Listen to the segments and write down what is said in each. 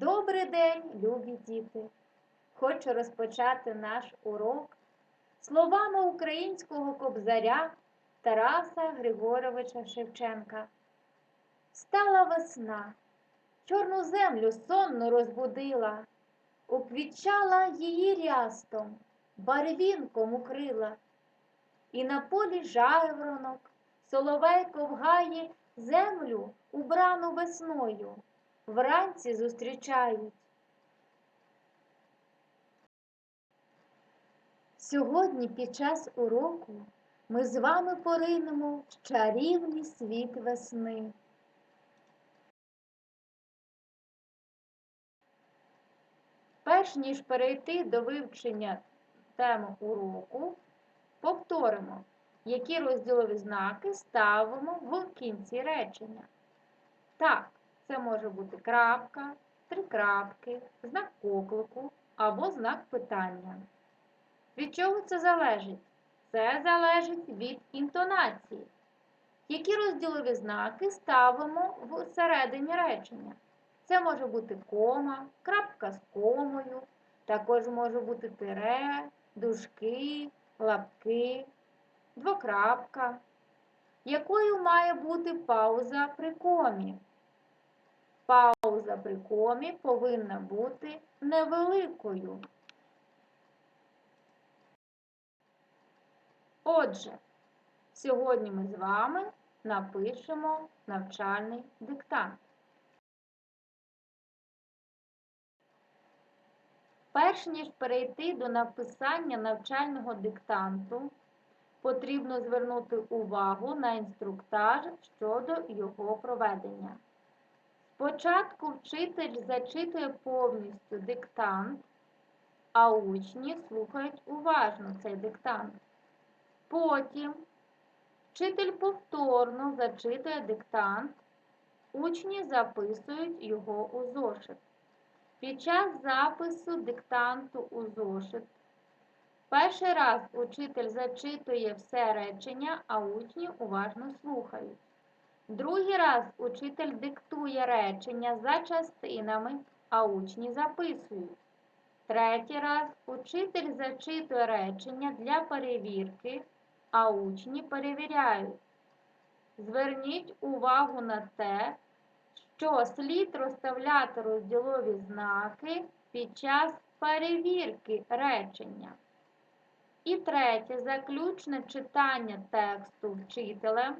Добрий день, любі діти! Хочу розпочати наш урок словами українського кобзаря Тараса Григоровича Шевченка. Стала весна, чорну землю сонно розбудила, уквітчала її рястом, барвінком укрила, і на полі жайворонок, соловейко вгає землю, убрану весною вранці зустрічають. Сьогодні під час уроку ми з вами поринемо в чарівний світ весни. Перш ніж перейти до вивчення теми уроку, повторимо, які розділові знаки ставимо в кінці речення. Так, це може бути крапка, три крапки, знак поклику або знак питання. Від чого це залежить? Це залежить від інтонації. Які розділові знаки ставимо в середині речення? Це може бути кома, крапка з комою, також може бути тире, дужки, лапки, двокрапка. Якою має бути пауза при комі? Пауза при комі повинна бути невеликою. Отже, сьогодні ми з вами напишемо навчальний диктант. Перш ніж перейти до написання навчального диктанту, потрібно звернути увагу на інструктаж щодо його проведення. Спочатку вчитель зачитує повністю диктант, а учні слухають уважно цей диктант. Потім вчитель повторно зачитує диктант, учні записують його у зошит. Під час запису диктанту у зошит перший раз учитель зачитує все речення, а учні уважно слухають. Другий раз учитель диктує речення за частинами, а учні записують. Третій раз учитель зачитує речення для перевірки, а учні перевіряють. Зверніть увагу на те, що слід розставляти розділові знаки під час перевірки речення. І третє заключне читання тексту вчителем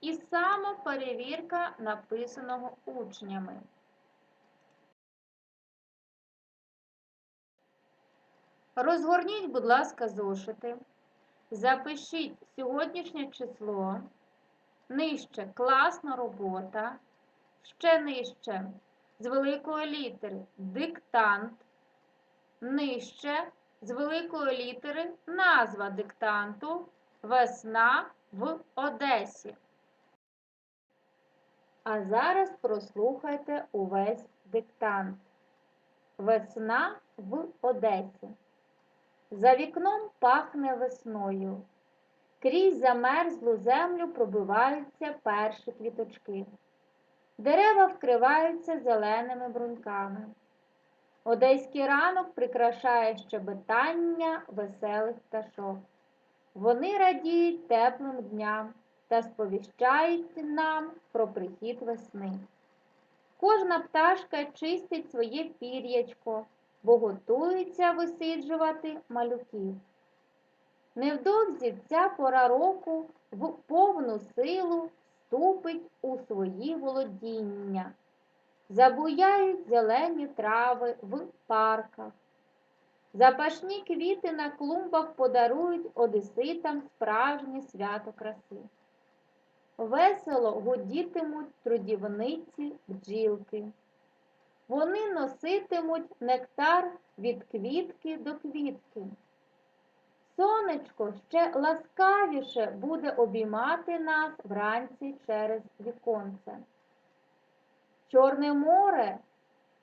і самоперевірка написаного учнями. Розгорніть, будь ласка, зошити. Запишіть сьогоднішнє число. Нижче класна робота. Ще нижче з великої літери диктант. Нижче з великої літери назва диктанту Весна в Одесі. А зараз прослухайте увесь диктант. Весна в Одесі. За вікном пахне весною. Крізь замерзлу землю пробиваються перші квіточки. Дерева вкриваються зеленими бруньками. Одеський ранок прикрашає щебетання веселих пташок. Вони радіють теплим дням та сповіщають нам про прихід весни. Кожна пташка чистить своє пір'ячко, бо готується висиджувати малюків. Невдовзі ця пора року в повну силу вступить у свої володіння. Забуяють зелені трави в парках. Запашні квіти на клумбах подарують одеситам справжнє свято краси. Весело гудітимуть трудівниці бджілки. Вони носитимуть нектар від квітки до квітки. Сонечко ще ласкавіше буде обіймати нас вранці через віконце. Чорне море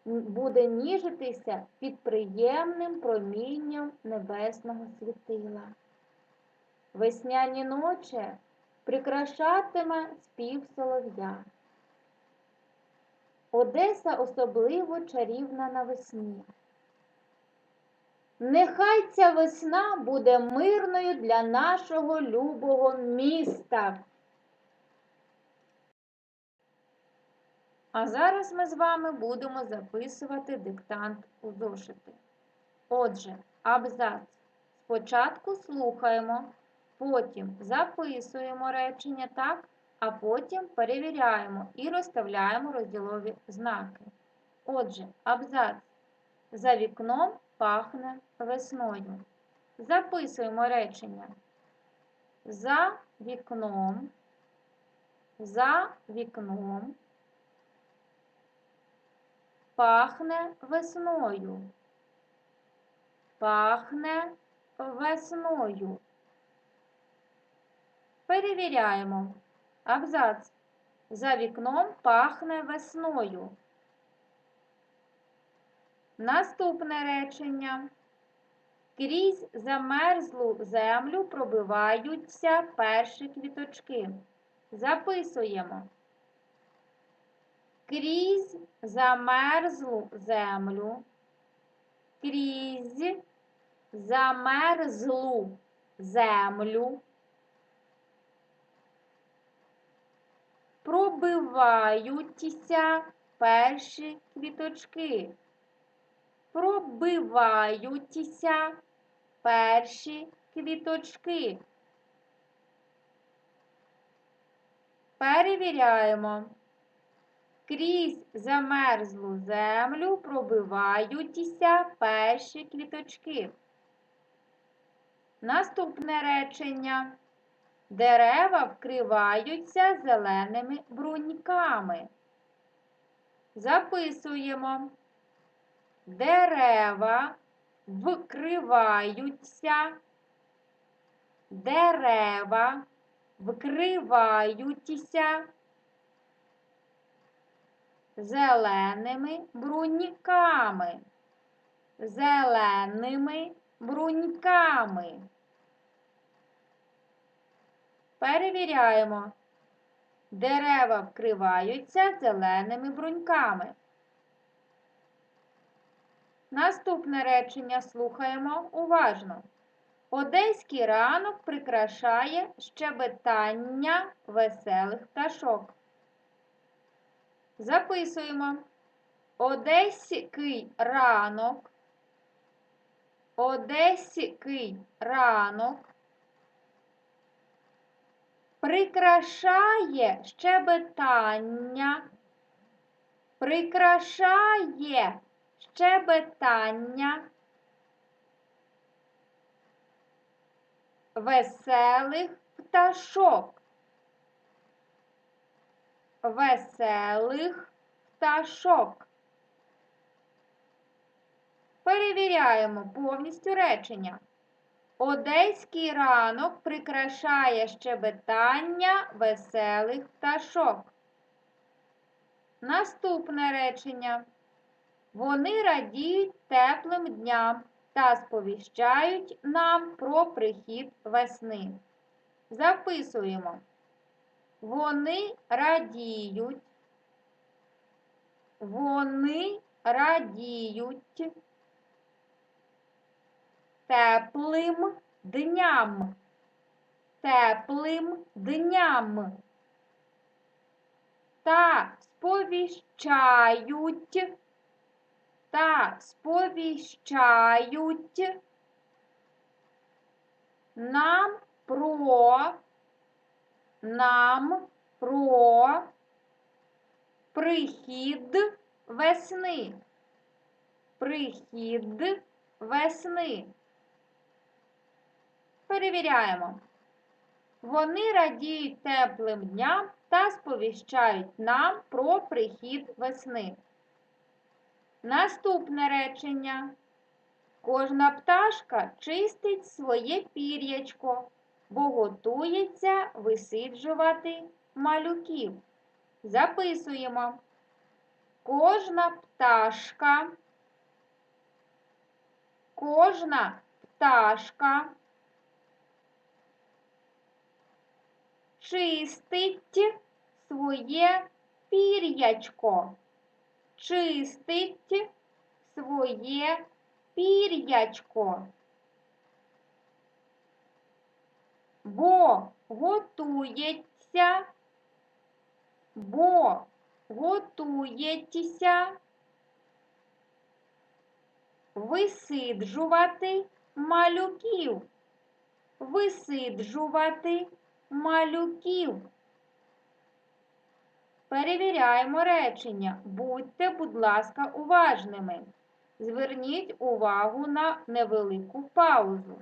буде ніжитися під приємним промінням небесного світила. Весняні ночі прикрашатиме спів солов'я. Одеса особливо чарівна навесні. Нехай ця весна буде мирною для нашого любого міста. А зараз ми з вами будемо записувати диктант у зошити. Отже, абзац. Спочатку слухаємо, потім записуємо речення так, а потім перевіряємо і розставляємо розділові знаки. Отже, абзац. За вікном пахне весною. Записуємо речення. За вікном, за вікном пахне весною. Пахне весною. Перевіряємо. Абзац. За вікном пахне весною. Наступне речення. Крізь замерзлу землю пробиваються перші квіточки. Записуємо. Крізь замерзлу землю. Крізь замерзлу землю. Пробиваються перші квіточки. Пробиваються перші квіточки. Перевіряємо. Крізь замерзлу землю пробиваються перші квіточки. Наступне речення. Дерева вкриваються зеленими бруньками. Записуємо. Дерева вкриваються. Дерева вкриваються зеленими бруньками. Зеленими бруньками. Перевіряємо. Дерева вкриваються зеленими бруньками. Наступне речення слухаємо уважно. Одеський ранок прикрашає щебетання веселих пташок. Записуємо. Одеський ранок. Одеський ранок прикрашає щебетання, прикрашає щебетання веселих пташок. Веселих пташок. Перевіряємо повністю речення. Одеський ранок прикрашає щебетання веселих пташок. Наступне речення. Вони радіють теплим дням та сповіщають нам про прихід весни. Записуємо. Вони радіють. Вони радіють теплим дням. Теплим дням. Та сповіщають. Та сповіщають нам про нам про прихід весни. Прихід весни. Перевіряємо. Вони радіють теплим дням та сповіщають нам про прихід весни. Наступне речення. Кожна пташка чистить своє пір'ячко, бо готується висиджувати малюків. Записуємо. Кожна пташка, кожна пташка чистить своє пір'ячко. чистить своє пір'ячко. Бо готується, бо готуєтеся висиджувати малюків, висиджувати малюків. Перевіряємо речення. Будьте, будь ласка, уважними. Зверніть увагу на невелику паузу.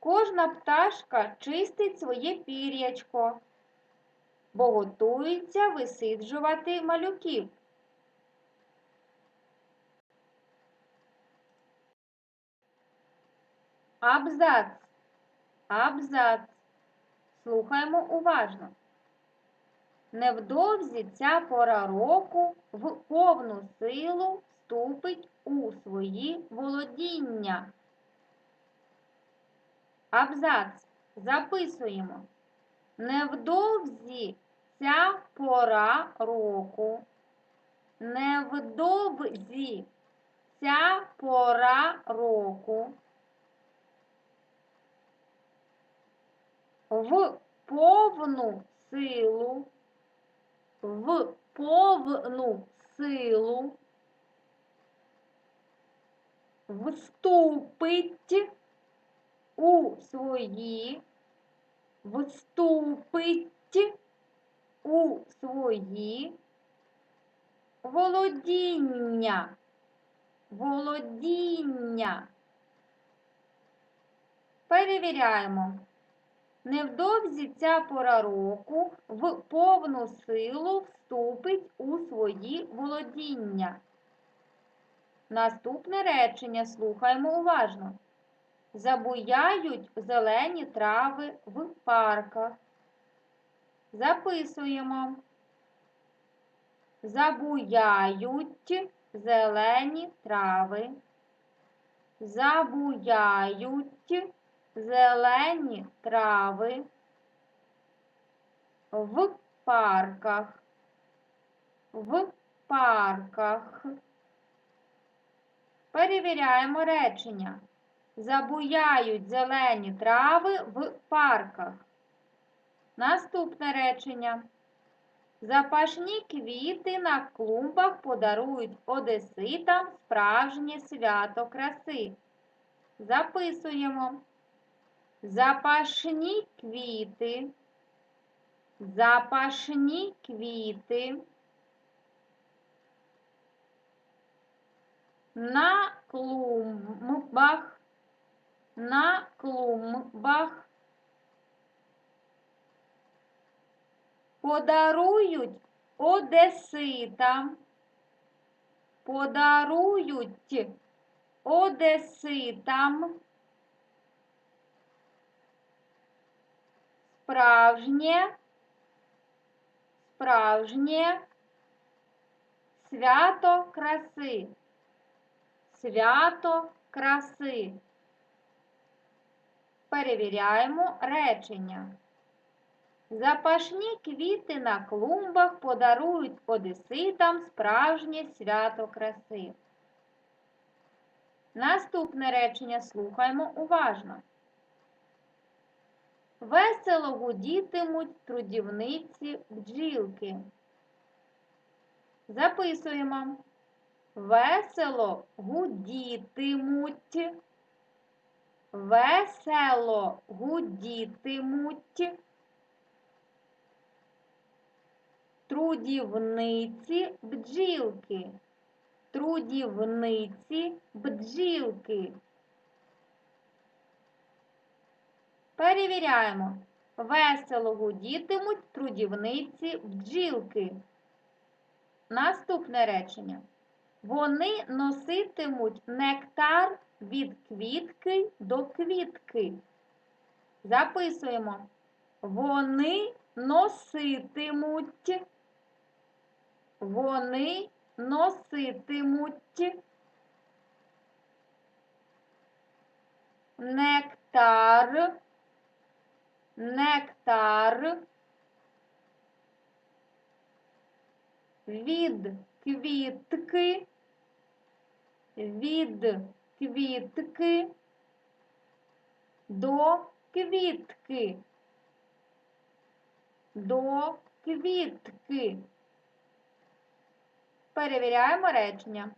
Кожна пташка чистить своє пір'ячко, бо готується висиджувати малюків. Абзац. Абзац. Слухаємо уважно. Невдовзі ця пора року в повну силу вступить у свої володіння. Абзац. Записуємо. Невдовзі ця пора року. Невдовзі ця пора року. В повну силу в повну силу вступить у свої, вступить у свої володіння, володіння. Перевіряємо. Невдовзі ця пора року в повну силу вступить у свої володіння. Наступне речення слухаємо уважно. Забуяють зелені трави в парках. Записуємо. Забуяють зелені трави. Забуяють зелені трави в парках, в парках. Перевіряємо речення. Забуяють зелені трави в парках. Наступне речення. Запашні квіти на клумбах подарують одеситам справжнє свято краси. Записуємо. Запашні квіти, запашні квіти. На клумбах, на клумбах. Подарують одеситам, подарують одеситам справжнє, справжнє свято краси, свято краси. Перевіряємо речення. Запашні квіти на клумбах подарують одеситам справжнє свято краси. Наступне речення слухаємо уважно. Весело гудітимуть трудівниці бджілки. Записуємо. Весело гудітимуть. Весело гудітимуть. Трудівниці бджілки. Трудівниці бджілки. Перевіряємо. Весело гудітимуть трудівниці бджілки. Наступне речення. Вони носитимуть нектар від квітки до квітки. Записуємо. Вони носитимуть. Вони носитимуть нектар нектар від квітки, від квітки до квітки, до квітки. Перевіряємо речення.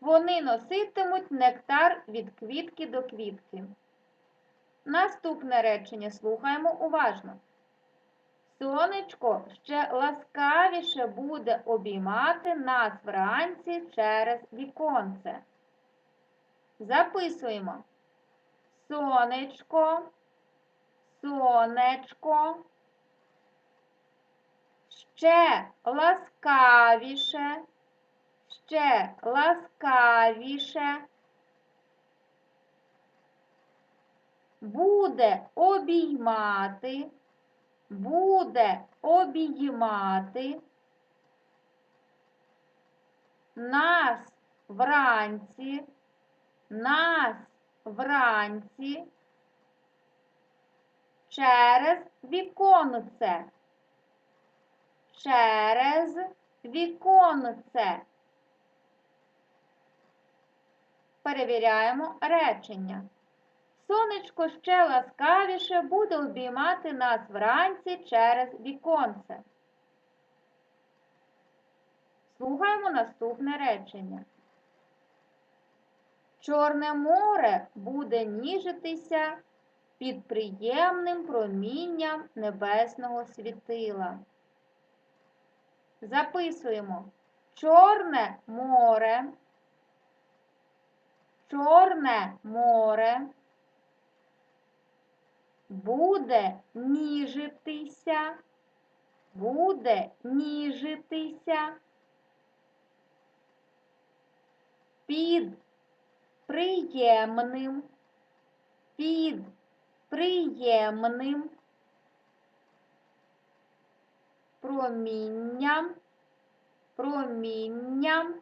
Вони носитимуть нектар від квітки до квітки. Наступне речення слухаємо уважно. Сонечко ще ласкавіше буде обіймати нас вранці через віконце. Записуємо. Сонечко, сонечко. Ще ласкавіше, ще ласкавіше. Буде обіймати, буде обіймати нас вранці, нас вранці через віконце, через віконце. Перевіряємо речення. Сонечко ще ласкавіше буде обіймати нас вранці через віконце. Слухаємо наступне речення. Чорне море буде ніжитися під приємним промінням небесного світила. Записуємо Чорне море, Чорне море буде ніжитися, буде ніжитися. Під приємним, під приємним. Промінням, промінням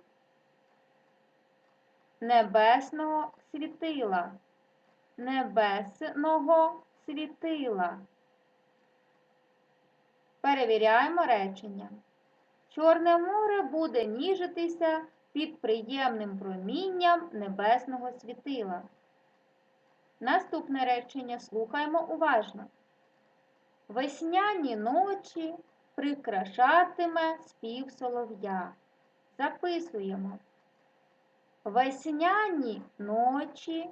небесного світила, небесного світила. Перевіряємо речення. Чорне море буде ніжитися під приємним промінням небесного світила. Наступне речення слухаємо уважно. Весняні ночі прикрашатиме спів солов'я. Записуємо. Весняні ночі,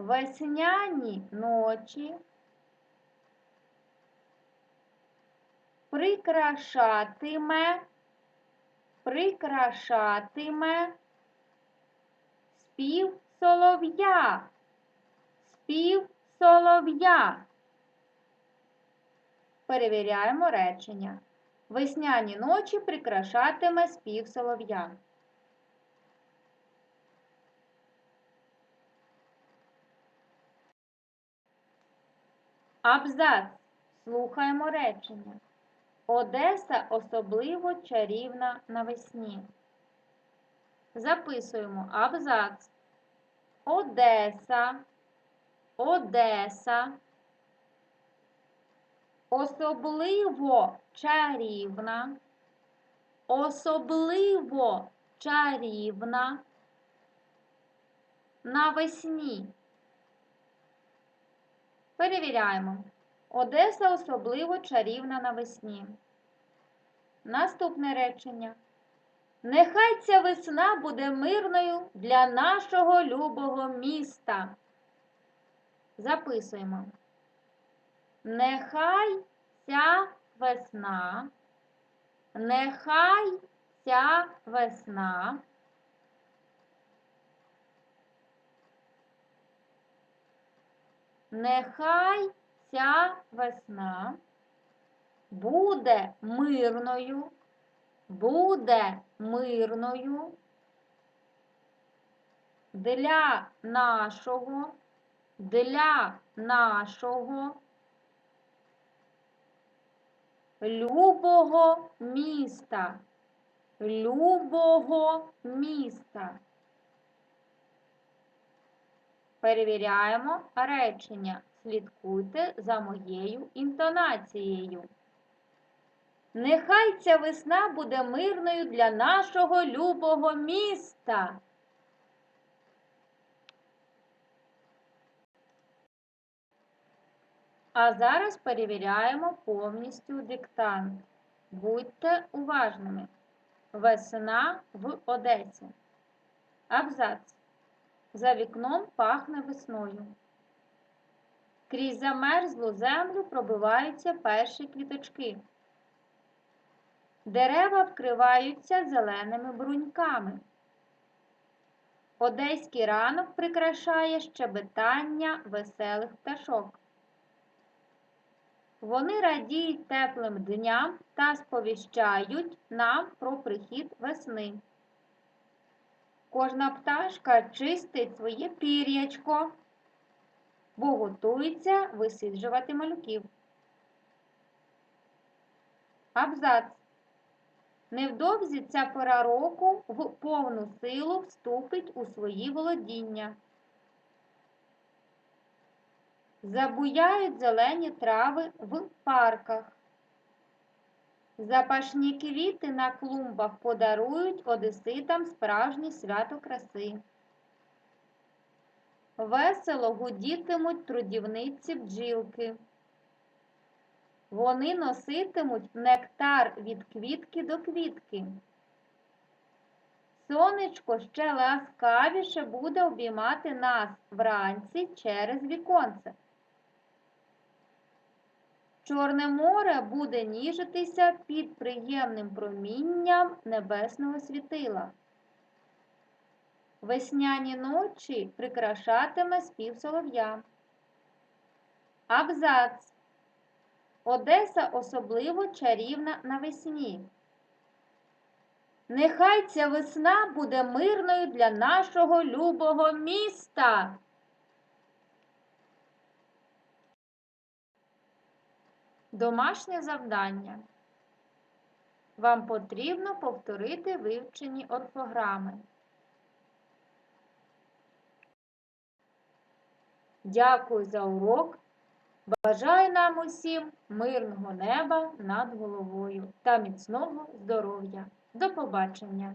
весняні ночі прикрашатиме, прикрашатиме спів солов'я, спів солов'я. Перевіряємо речення. Весняні ночі прикрашатиме спів солов'я. Абзац. Слухаємо речення. Одеса особливо чарівна навесні. Записуємо абзац. Одеса, Одеса. Особливо чарівна, особливо чарівна навесні. Перевіряємо. Одеса особливо чарівна навесні. Наступне речення. Нехай ця весна буде мирною для нашого любого міста. Записуємо. Нехай ця весна, нехай ця весна Нехай ця весна буде мирною, буде мирною для нашого, для нашого любого міста, любого міста. Перевіряємо речення. Слідкуйте за моєю інтонацією. Нехай ця весна буде мирною для нашого любого міста. А зараз перевіряємо повністю диктант. Будьте уважними. Весна в Одесі. Абзац. За вікном пахне весною. Крізь замерзлу землю пробиваються перші квіточки. Дерева вкриваються зеленими бруньками. Одеський ранок прикрашає щебетання веселих пташок. Вони радіють теплим дням та сповіщають нам про прихід весни. Кожна пташка чистить своє пір'ячко, бо готується висиджувати малюків. Абзац. Невдовзі ця пора року в повну силу вступить у свої володіння. Забуяють зелені трави в парках. Запашні квіти на клумбах подарують одеситам справжнє свято краси. Весело гудітимуть трудівниці бджілки. Вони носитимуть нектар від квітки до квітки. Сонечко ще ласкавіше буде обіймати нас вранці через віконце. Чорне море буде ніжитися під приємним промінням небесного світила. Весняні ночі прикрашатиме спів солов'я. Абзац. Одеса особливо чарівна навесні. Нехай ця весна буде мирною для нашого любого міста. Домашнє завдання. Вам потрібно повторити вивчені орфограми. Дякую за урок. Бажаю нам усім мирного неба над головою та міцного здоров'я. До побачення!